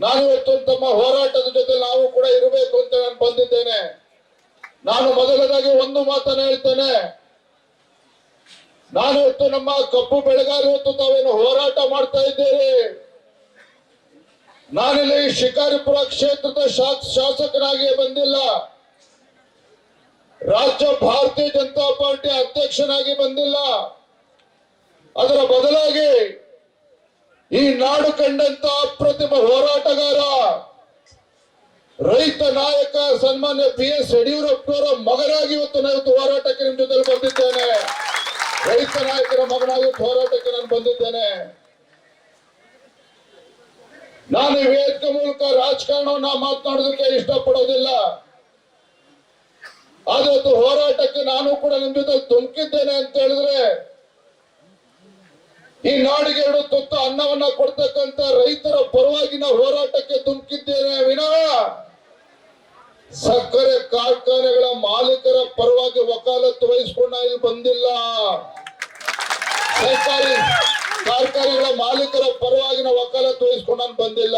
ನಾನು ತಮ್ಮ ಹೋರಾಟದ ಜೊತೆ ನಾವು ಕೂಡ ಇರಬೇಕು ಅಂತ ನಾನು ಬಂದಿದ್ದೇನೆ. ನಾನು ಮೊದಲದಾಗಿ ಒಂದು ಮಾತನ್ನ ಹೇಳ್ತೇನೆ. ನಾನು ಇವತ್ತು ನಮ್ಮ ಕಬ್ಬು ಬೆಳೆಗಾರರು ಇವತ್ತು ತಾವೇನು ಹೋರಾಟ ಮಾಡ್ತಾ ಇದ್ದೀರಿ? ನಾನಿಲ್ಲಿ ಶಿಕಾರಿಪುರ ಕ್ಷೇತ್ರದ ಶಾಸ್- ಶಾಸಕನಾಗಿ ಬಂದಿಲ್ಲ. ರಾಜ್ಯ ಭಾರತೀಯ ಜನತಾ ಪಾರ್ಟಿ ಅಧ್ಯಕ್ಷನಾಗಿ ಬಂದಿಲ್ಲ. ಅದರ ಬದಲಾಗಿ ಈ ನಾಡು ಕಂಡಂತ ಅಪ್ರತಿಮ ಹೋರಾಟಗಾರ, ರೈತ ನಾಯಕ ಸನ್ಮಾನ್ಯ ಬಿ ಎಸ್ ಯಡಿಯೂರಪ್ಪನವರ ಮಗನಾಗಿ ಇವತ್ತು ನಾನು ಹೋರಾಟಕ್ಕೆ ನಿಮ್ ಜೊತೆ ಬಂದಿದ್ದೇನೆ. ರೈತ ನಾಯಕರ ಮಗನಾಗಿ ಹೋರಾಟಕ್ಕೆ ನಾನು ಬಂದಿದ್ದೇನೆ. ನಾನು ವೇದಿಕೆ ಮೂಲಕ ರಾಜಕಾರಣವನ್ನ ಮಾತನಾಡೋದಕ್ಕೆ ಇಷ್ಟಪಡೋದಿಲ್ಲ. ಆದ್ರೆ ಹೋರಾಟಕ್ಕೆ ನಾನು ಕೂಡ ನಿಮ್ ಜೊತೆ ತುಮಕಿದ್ದೇನೆ ಅಂತ ಹೇಳಿದ್ರೆ ಈ ನಾಡಿಗೆ ಎರಡು ತುತ್ತು ಅನ್ನವನ್ನ ಕೊಡ್ತಕ್ಕಂತ ರೈತರ ಪರವಾಗಿನ ಹೋರಾಟಕ್ಕೆ ತುಮಕಿದ್ದೇನೆ ವಿನಾ ಸಕ್ಕರೆ ಕಾರ್ಖಾನೆಗಳ ಮಾಲೀಕರ ಪರವಾಗಿ ವಕಾಲತ್ತು ವಹಿಸ್ಕೊಂಡ ಇಲ್ಲಿ ಬಂದಿಲ್ಲ. ಸರ್ಕಾರಿ ಕಾರ್ಖಾನೆಗಳ ಮಾಲೀಕರ ಪರವಾಗಿನ ವಕಾಲತ್ತು ವಹಿಸ್ಕೊಂಡ ಬಂದಿಲ್ಲ.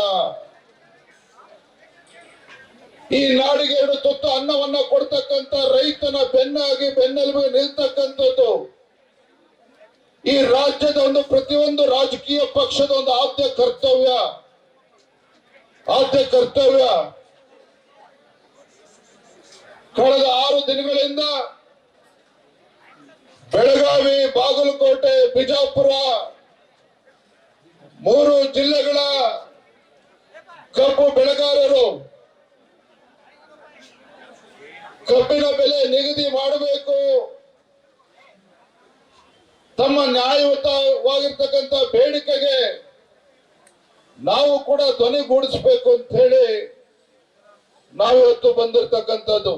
ಈ ನಾಡಿಗೆ ಎರಡು ತುತ್ತು ಅನ್ನವನ್ನ ಕೊಡ್ತಕ್ಕಂತ ರೈತನ ಬೆನ್ನಾಗಿ ಬೆನ್ನೆಲುಬಿಗೆ ನಿಲ್ತಕ್ಕಂಥದ್ದು ಈ ರಾಜ್ಯದ ಒಂದು ಪ್ರತಿಯೊಂದು ರಾಜಕೀಯ ಪಕ್ಷದ ಒಂದು ಆದ್ಯ ಕರ್ತವ್ಯ ಆದ್ಯ ಕರ್ತವ್ಯ. ಕಳೆದ ಆರು ದಿನಗಳಿಂದ ಬೆಳಗಾವಿ, ಬಾಗಲಕೋಟೆ, ಬಿಜಾಪುರ ಮೂರು ಜಿಲ್ಲೆಗಳ ಕಬ್ಬು ಬೆಳೆಗಾರರು ಕಬ್ಬಿನ ಬೆಲೆ ನಿಗದಿ ಮಾಡಬೇಕು. ತಮ್ಮ ನ್ಯಾಯಯುತವಾಗಿರ್ತಕ್ಕಂಥ ಬೇಡಿಕೆಗೆ ನಾವು ಕೂಡ ಧ್ವನಿಗೂಡಿಸ್ಬೇಕು ಅಂತ ಹೇಳಿ ನಾವಿವತ್ತು ಬಂದಿರತಕ್ಕಂಥದ್ದು.